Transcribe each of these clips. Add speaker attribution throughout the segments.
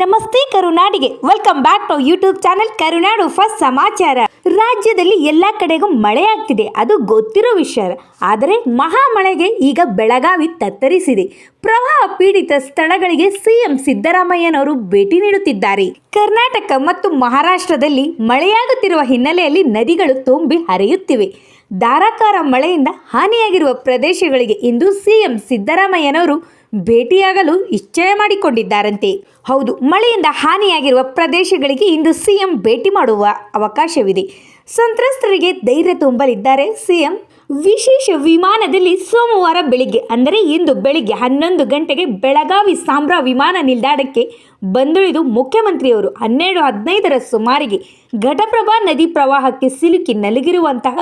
Speaker 1: ನಮಸ್ತೆ ಕರುನಾಡಿಗೆ. Welcome back to YouTube channel Karunadu first ಸಮಾಚಾರ. ರಾಜ್ಯದಲ್ಲಿ ಎಲ್ಲ ಕಡೆಗೂ ಮಳೆ ಆಗ್ತಿದೆ. ಅದು ಗೊತ್ತಿರೋ ವಿಷಯ. ಆದರೆ ಮಹಾ ಮಳೆಗೆ ಈಗ ಬೆಳಗಾವಿ ತತ್ತರಿಸಿದೆ. ಪ್ರವಾಹ ಪೀಡಿತ ಸ್ಥಳಗಳಿಗೆ ಸಿಎಂ ಸಿದ್ದರಾಮಯ್ಯನವರು ಭೇಟಿ ನೀಡುತ್ತಿದ್ದಾರೆ. ಕರ್ನಾಟಕ ಮತ್ತು ಮಹಾರಾಷ್ಟ್ರದಲ್ಲಿ ಮಳೆಯಾಗುತ್ತಿರುವ ಹಿನ್ನೆಲೆಯಲ್ಲಿ ನದಿಗಳು ತುಂಬಿ ಹರಿಯುತ್ತಿವೆ. ಧಾರಾಕಾರ ಮಳೆಯಿಂದ ಹಾನಿಯಾಗಿರುವ ಪ್ರದೇಶಗಳಿಗೆ ಇಂದು ಸಿಎಂ ಸಿದ್ದರಾಮಯ್ಯನವರು ಭೇಟಿಯಾಗಲು ನಿಶ್ಚಯ ಮಾಡಿಕೊಂಡಿದ್ದಾರಂತೆ. ಹೌದು, ಮಳೆಯಿಂದ ಹಾನಿಯಾಗಿರುವ ಪ್ರದೇಶಗಳಿಗೆ ಇಂದು ಸಿಎಂ ಭೇಟಿ ಮಾಡುವ ಅವಕಾಶವಿದೆ. ಸಂತ್ರಸ್ತರಿಗೆ ಧೈರ್ಯ ತುಂಬಲಿದ್ದಾರೆ ಸಿಎಂ. ವಿಶೇಷ ವಿಮಾನದಲ್ಲಿ ಸೋಮವಾರ ಬೆಳಿಗ್ಗೆ, ಅಂದರೆ ಇಂದು ಬೆಳಿಗ್ಗೆ ಹನ್ನೊಂದು ಗಂಟೆಗೆ ಬೆಳಗಾವಿ ಸಾಂಬ್ರಾ ವಿಮಾನ ನಿಲ್ದಾಣಕ್ಕೆ ಬಂದಿಳಿದು ಮುಖ್ಯಮಂತ್ರಿಯವರು ಹನ್ನೆರಡು ಹದಿನೈದರ ಸುಮಾರಿಗೆ ಘಟಪ್ರಭಾ ನದಿ ಪ್ರವಾಹಕ್ಕೆ ಸಿಲುಕಿ ನಲುಗಿರುವಂತಹ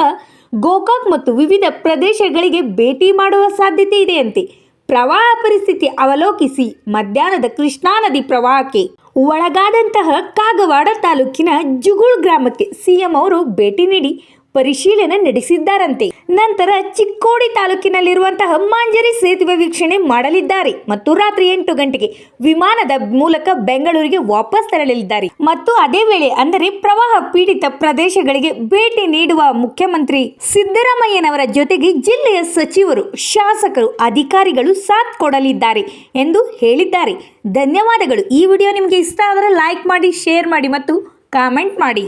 Speaker 1: ಗೋಕಾಕ್ ಮತ್ತು ವಿವಿಧ ಪ್ರದೇಶಗಳಿಗೆ ಭೇಟಿ ಮಾಡುವ ಸಾಧ್ಯತೆ ಇದೆಯಂತೆ. ಪ್ರವಾಹ ಪರಿಸ್ಥಿತಿ ಅವಲೋಕಿಸಿ ಮಧ್ಯಾಹ್ನದ ಕೃಷ್ಣಾ ನದಿ ಪ್ರವಾಹಕ್ಕೆ ಒಳಗಾದಂತಹ ಕಾಗವಾಡ ತಾಲೂಕಿನ ಜುಗುಳ್ ಗ್ರಾಮಕ್ಕೆ ಸಿಎಂ ಅವರು ಭೇಟಿ ನೀಡಿ ಪರಿಶೀಲನೆ ನಡೆಸಿದ್ದಾರಂತೆ. ನಂತರ ಚಿಕ್ಕೋಡಿ ತಾಲೂಕಿನಲ್ಲಿರುವಂತಹ ಮಾಂಜರಿ ಸೇತುವೆ ವೀಕ್ಷಣೆ ಮಾಡಲಿದ್ದಾರೆ ಮತ್ತು ರಾತ್ರಿ ಎಂಟು ಗಂಟೆಗೆ ವಿಮಾನದ ಮೂಲಕ ಬೆಂಗಳೂರಿಗೆ ವಾಪಸ್ ತೆರಳಲಿದ್ದಾರೆ. ಮತ್ತು ಅದೇ ವೇಳೆ ಅಂದರೆ ಪ್ರವಾಹ ಪೀಡಿತ ಪ್ರದೇಶಗಳಿಗೆ ಭೇಟಿ ನೀಡುವ ಮುಖ್ಯಮಂತ್ರಿ ಸಿದ್ದರಾಮಯ್ಯನವರ ಜೊತೆಗೆ ಜಿಲ್ಲೆಯ ಸಚಿವರು, ಶಾಸಕರು, ಅಧಿಕಾರಿಗಳು ಸಾಥ್ ಕೊಡಲಿದ್ದಾರೆ ಎಂದು ಹೇಳಿದ್ದಾರೆ. ಧನ್ಯವಾದಗಳು. ಈ ವಿಡಿಯೋ ನಿಮಗೆ ಇಷ್ಟ ಆದರೆ ಲೈಕ್ ಮಾಡಿ, ಶೇರ್ ಮಾಡಿ ಮತ್ತು ಕಾಮೆಂಟ್ ಮಾಡಿ.